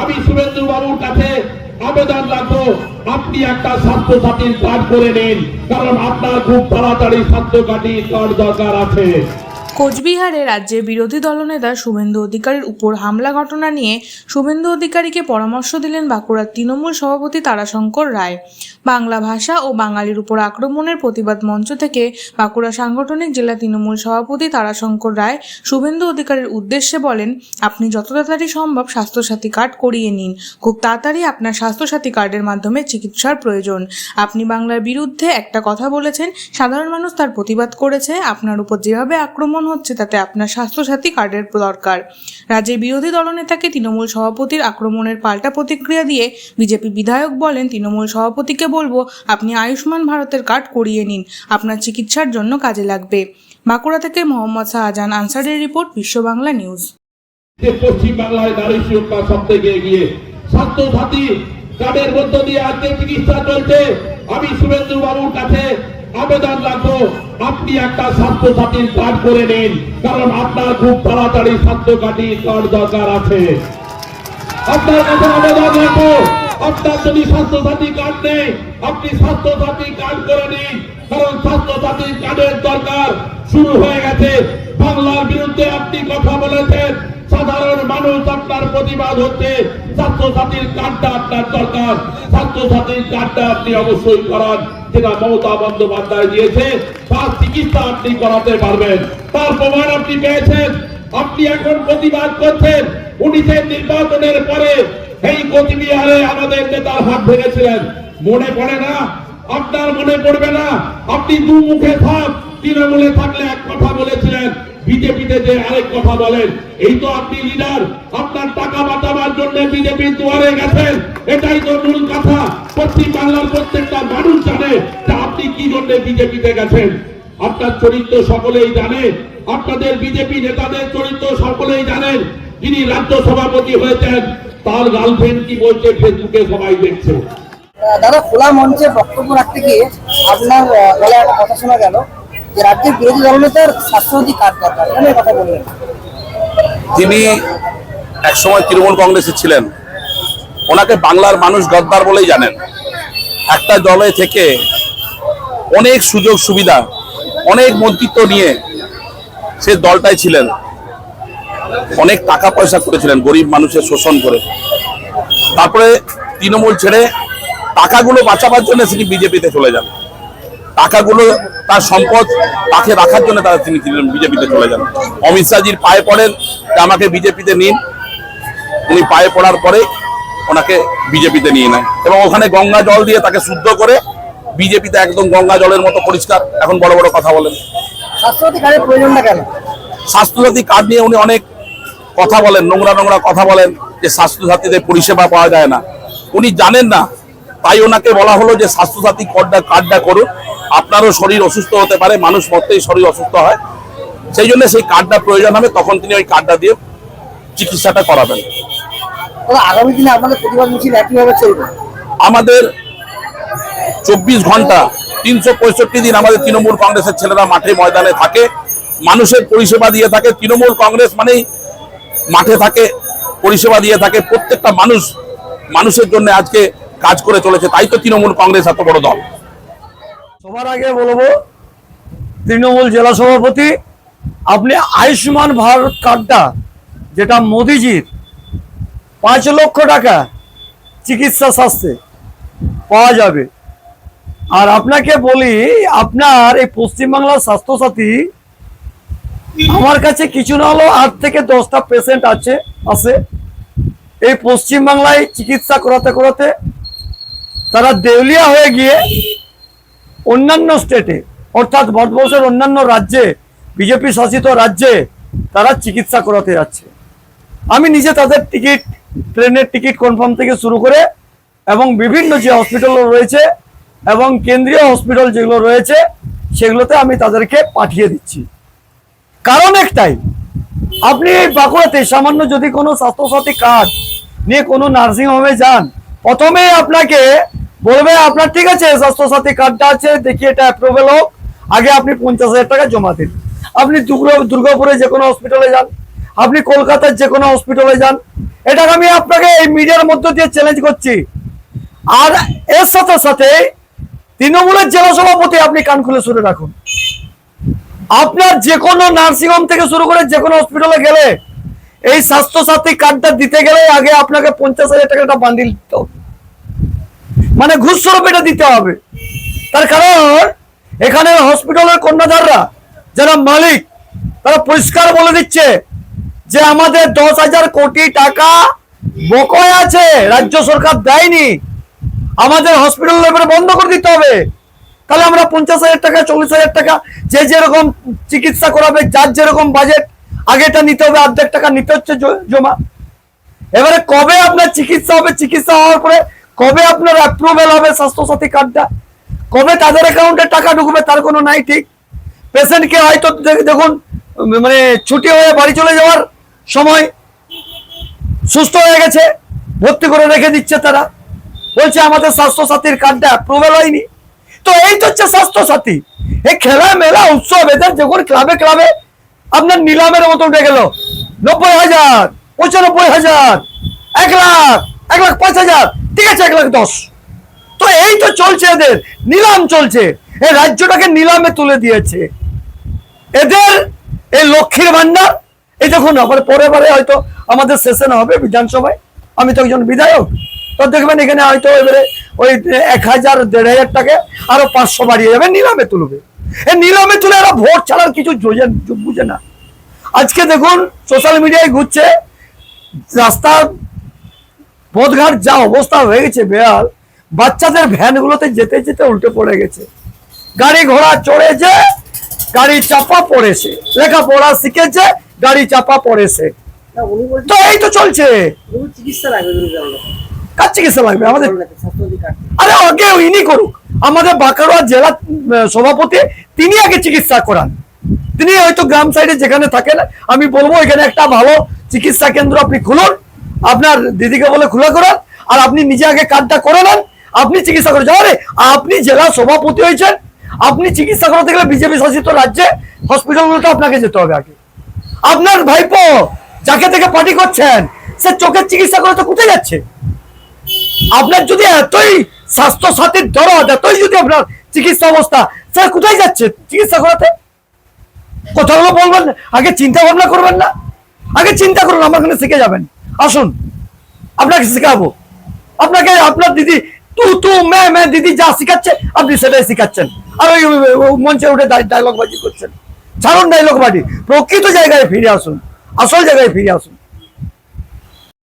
আমি শুভেন্দু বাবুর কাছে আবেদন রাখব, আপনি একটা স্বাস্থ্য সাথীর কার্ড করে নিন, কারণ আপনার খুব তাড়াতাড়ি স্বাস্থ্য কার্ড দরকার আছে। কোচবিহারে রাজ্যের বিরোধী দলনেতা শুভেন্দু অধিকারীর উপর হামলা ঘটনা নিয়ে শুভেন্দু অধিকারীকে পরামর্শ দিলেন বাঁকুড়ার তৃণমূল সভাপতি তারাশঙ্কর রায়। বাংলা ভাষা ও বাঙালির উপর আক্রমণের প্রতিবাদ মঞ্চ থেকে বাঁকুড়া সাংগঠনিক জেলা তৃণমূল সভাপতি তারাশঙ্কর রায় শুভেন্দু অধিকারীর উদ্দেশ্যে বলেন, আপনি যত তাড়াতাড়ি সম্ভব স্বাস্থ্যসাথী কার্ড করিয়ে নিন। খুব তাড়াতাড়ি আপনার স্বাস্থ্যসাথী কার্ডের মাধ্যমে চিকিৎসার প্রয়োজন। আপনি বাংলার বিরুদ্ধে একটা কথা বলেছেন, সাধারণ মানুষ তার প্রতিবাদ করেছে। আপনার উপর যেভাবে আক্রমণ হচ্ছে তাতে আপনার স্বাস্থ্যসাথী কার্ডের দরকার। রাজ্যের বিরোধী দলনেতাকে তৃণমূল সভাপতির আক্রমণের পাল্টা প্রতিক্রিয়া দিয়ে বিজেপি বিধায়ক বলেন, তৃণমূল সভাপতিকে বলব, আপনি আয়ুষ্মান ভারতের কার্ড করিয়ে নিন, আপনার চিকিৎসার জন্য কাজে লাগবে। বাঁকুড়া থেকে মোহাম্মদ শাহজাহান আনসারের রিপোর্ট, বিশ্ব বাংলা নিউজ। পশ্চিম বাংলায় নারী সুরক্ষা সব থেকে এগিয়ে স্বাস্থ্য সাথী কার্ডের মধ্য দিয়ে আজকে চিকিৎসা চলছে। আমি শুভেন্দু বাবুর কাছে আবেদন রাখব। আপনি একটা স্বাস্থ্য সাথীর কার্ড করে নিন, কারণ আপনার খুব তাড়াতাড়ি স্বাস্থ্য সাথী কার্ড দরকার আছে। আপনার কাছে আবেদন রাখব। আপনার যদি স্বাস্থ্য সাথী কার্ড নেই, আপনি স্বাস্থ্য সাথী কার্ড করে নিন, কারণ স্বাস্থ্য সাথী কার্ডের দরকার শুরু হয়ে গেছে। বাংলার বিরুদ্ধে আপনি কথা বলেছেন সাধারণ মানুষ আপনার প্রতিবাদ হচ্ছে সাথীর কার্ডটা আপনার দরকার। সাথীর কার্ডটা আপনি অবশ্যই করান, যেটা মমতা বন্দ্যোপাধ্যায় দিয়েছে, তার চিকিৎসা আপনি করাতে পারবেন। তার প্রমাণ আপনি পেয়েছেন, আপনি এখন প্রতিবাদ করছেন, উনিশের নির্বাচনের পরে এই কোচবিহারে আমাদের নেতার হাত ভেঙেছিলেন মনে পড়ে না? আপনার মনে পড়বে না? আপনি দু মুখে থাক, তৃণমূলে থাকলে এক কথা বলেছিলেন বিজেপিতে যে আরেক কথা বলেন, এই তো আপনি লিডার আপনার টাকা বাঁচাবার জন্য বিজেপির দুয়ারে গেছেন। এটাই তো মূল কথা। পশ্চিম বাংলার প্রত্যেকটা মানুষ জানে যে আপনি কি জন্য বিজেপিতে গেছেন। আপনার চরিত্র সকলেই জানে। আপনাদের বিজেপি নেতাদের চরিত্র সকলেই জানেন। যিনি রাজ্য সভাপতি হয়েছেন, তার গার্লফ্রেন্ড কি বলছে ফেসবুকে সবাই দেখছে। দাদা, খোলা মঞ্চে বক্তব্য রাখতে গিয়ে আপনার গলায় কথা শোনা গেল। রাজ্যের বিরোধী কার্ড দরকার? কেন কথা বললেন? তিনি একসময় তৃণমূল কংগ্রেসে ছিলেন। ওনাকে বাংলার মানুষ গদ্দার বলেই জানেন। একটা দলে থেকে অনেক সুযোগ সুবিধা, অনেক মন্ত্রিত্ব নিয়ে সে দলটাই ছিলেন। অনেক টাকা পয়সা করেছিলেন গরিব মানুষের শোষণ করে। তারপরে তৃণমূল ছেড়ে টাকাগুলো বাঁচাবার জন্য তিনি বিজেপিতে চলে যান। টাকাগুলো তার সম্পদ তাকে রাখার জন্য তারা তিনি বিজেপিতে চলে যান। অমিত শাহজির পায়ে পড়েন আমাকে বিজেপিতে নিন। উনি পায়ে পড়ার পরে ওনাকে বিজেপিতে নিয়ে নেয়। এবং ওখানে গঙ্গা জল দিয়ে তাকে শুদ্ধ করে বিজেপিতে একদম গঙ্গা জলের মতো পরিষ্কার এখন বড় বড় কথা বলেন। স্বাস্থ্যসাথী কার্ডের প্রয়োজনটা কেন? স্বাস্থ্যসাথী কার্ড নিয়ে উনি অনেক কথা বলেন নোংরা নোংরা কথা বলেন যে স্বাস্থ্যসাথীদের পরিষেবা পাওয়া যায় না। উনি জানেন না তাই ওনাকে বলা হলো যে স্বাস্থ্যসাথী কার্ডটা কার্ডটা করুন। আপনারও শরীর অসুস্থ হতে পারে মানুষ মরতেই শরীর অসুস্থ হয়। সেই জন্য সেই কার্ডটা প্রয়োজন হবে তখন তিনি ওই কার্ডটা দিয়ে চিকিৎসাটা করাবেন। আগামী দিনে আপনাদের প্রতিবাদ মিছিল একইভাবে চলবে? আমাদের চব্বিশ ঘণ্টা তিনশো পঁয়ষট্টি দিন আমাদের তৃণমূল কংগ্রেসের ছেলেরা মাঠে ময়দানে থাকে। মানুষের পরিষেবা দিয়ে থাকে। তৃণমূল কংগ্রেস মানেই মাঠে থাকে পরিষেবা দিয়ে থাকে। প্রত্যেকটা মানুষ মানুষের জন্য আজকে কাজ করে চলেছে, তাই তো তৃণমূল কংগ্রেস এত বড় দল। সবার আগে বলব, তৃণমূল জেলা সভাপতি, আপনি আয়ুষ্মান ভারত কার্ডটা, যেটা মোদিজির পাঁচ লক্ষ টাকা চিকিৎসা স্বাস্থ্যে পাওয়া যাবে। আর আপনাকে বলি, আপনার এই পশ্চিমবাংলার স্বাস্থ্যসাথী, আমার কাছে কিছু না হলেও আট থেকে দশটা পেশেন্ট আছে আছে। এই পশ্চিমবাংলায় চিকিৎসা করাতে করাতে তারা দেউলিয়া হয়ে গিয়ে অন্যান্য স্টেটে অর্থাৎ ভারতবর্ষের অন্যান্য রাজ্যে, বিজেপি শাসিত রাজ্যে তারা চিকিৎসা করাতে যাচ্ছে। আমি নিজে তাদের টিকিট, ট্রেনের টিকিট কনফার্ম থেকে শুরু করে এবং বিভিন্ন যে হসপিটাল রয়েছে এবং কেন্দ্রীয় হসপিটাল যেগুলো রয়েছে, সেগুলোতে আমি তাদেরকে পাঠিয়ে দিচ্ছি। কারণ একটাই, আপনি এই বাঁকুড়াতে সামান্য যদি কোনো স্বাস্থ্যসাথী কার্ড নিয়ে কোনো নার্সিং হোমে যান প্রথমে আপনাকে বলবে, আপনার ঠিক আছে, স্বাস্থ্যসাথী কার্ডটা আছে, দেখি এটা অ্যাপ্রুভেল হোক। আগে আপনি পঞ্চাশ হাজার টাকা জমা দিন। আপনি দুর্গা দুর্গাপুরে যে কোনো হসপিটালে যান। আপনি কলকাতার যে কোনো হসপিটালে যান। এটাকে আমি আপনাকে এই মিডিয়ার মধ্য দিয়ে চ্যালেঞ্জ করছি। আর এর সাথে সাথে তৃণমূলের জেলা সভাপতি আপনি কান খুলে শুনে রাখুন। আপনার যে কোনো নার্সিংহোম থেকে শুরু করে যে কোনো হসপিটালে গেলে এই স্বাস্থ্য সাথী কার্ডটা দিতে গেলে আগে আপনাকে পঞ্চাশ হাজার টাকা একটা বান্ডিল দিতে হবে। মানে ঘুষ স্বরূপ এটা দিতে হবে। তার কারণ, এখানে হসপিটালের কন্যাধাররা যারা মালিক, তারা পরিষ্কার বলে দিচ্ছে যে আমাদের দশ হাজার কোটি টাকা বকয় আছে, রাজ্য সরকার দেয়নি। আমাদের হসপিটাল এবারে বন্ধ করে দিতে হবে। তাহলে আমরা পঞ্চাশ হাজার টাকা, চল্লিশ হাজার টাকা, যে যেরকম চিকিৎসা করাবে, যার যেরকম বাজেট আগেটা নিতে হবে, অর্ধেক টাকা নিতে হচ্ছে জমা। এবারে কবে আপনার চিকিৎসা হবে? চিকিৎসা হওয়ার পরে কবে আপনার অ্যাপ্রুভেল হবে স্বাস্থ্যসাথী কার্ডটা কবে তাদের অ্যাকাউন্টে টাকা ঢুকবে তার কোনো নাই ঠিক? পেশেন্টকে হয়তো দেখুন মানে ছুটি হয়ে বাড়ি চলে যাওয়ার সময় সুস্থ হয়ে গেছে, ভর্তি করে রেখে দিচ্ছে তারা। বলছে, আমাদের স্বাস্থ্যসাথীর কার্ডটা অ্যাপ্রুভেল হয়নি। তো এই তো হচ্ছে স্বাস্থ্যসাথী। এই খেলা মেলা, উৎসব, এদের যখন ক্লাবে ক্লাবে আপনার নিলামের মতো উঠে গেল। নব্বই হাজার, পঁচানব্বই হাজার, এক লাখ এক লাখ পাঁচ হাজার। ঠিক আছে, এক লাখ দশ। তো এই তো চলছে এদের, নিলাম চলছে। এই রাজ্যটাকে নিলামে তুলে দিয়েছে। এদের এই লক্ষ্মীর ভান্ডার এই দেখুন, আবার পরে বারে হয়তো আমাদের সেশন হবে বিধানসভায়। আমি তো একজন বিধায়ক। তো দেখবেন এখানে হয়তো এবারে ওই এক হাজার, দেড় হাজার টাকা আরও পাঁচশো বাড়িয়ে যাবে, নিলামে তুলবে। এই নিলামে তুলে এরা ভোট ছাড়ার কিছু বুঝে না। আজকে দেখুন সোশ্যাল মিডিয়ায় ঘুরছে, রাস্তা পথঘাট যা অবস্থা হয়ে গেছে বেয়াল বাচ্চাদের ভ্যানগুলোতে যেতে যেতে উল্টে পড়ে গেছে। গাড়ি ঘোড়া চড়েছে গাড়ি চাপা পড়েছে। লেখাপড়া শিখেছে গাড়ি চাপা পড়েছে। তো এই তো চলছে। কার চিকিৎসা লাগবে? আমাদের। আরে আগে ইনি করুক। আমাদের বাঁকুড়া জেলা সভাপতি তিনি আগে চিকিৎসা করান। তিনি হয়তো গ্রাম সাইডে যেখানে থাকেন আমি বলব এখানে একটা ভালো চিকিৎসা কেন্দ্র আপনি খুলুন। আপনার দিদিকে বলে খুলে করান আর আপনি নিজে আগে কার্ডটা করে নেন। আপনি চিকিৎসা করে আরে আপনি জেলা সভাপতি হয়েছেন। আপনি চিকিৎসা করাতে গেলে বিজেপি শাসিত রাজ্যে হসপিটালগুলোতে আপনাকে যেতে হবে আগে। আপনার ভাইপো যাকে থেকে পার্টি করছেন, সে চোখের চিকিৎসা করে তো কোথায় যাচ্ছে? আপনার যদি এতই স্বাস্থ্য সাথীর দরদ, এতই যদি আপনার চিকিৎসা অবস্থা, সে কোথায় যাচ্ছে চিকিৎসা করাতে? কথাগুলো বলবেন। আগে চিন্তা ভাবনা করবেন না। আগে চিন্তা করুন, আমার এখানে শিখে যাবেন। আসুন। আপনাকে শেখাবো। আপনাকে আপনার দিদি তু তু মে মে দিদি যা শিখাচ্ছে, আপনি সেটাই শিখাচ্ছেন। আর ওই মঞ্চে উঠে ডায়লগ বাজি করছেন। ছাড়ুন ডায়লগ বাজি। প্রকৃত জায়গায় ফিরে আসুন। আসল জায়গায় ফিরে আসুন।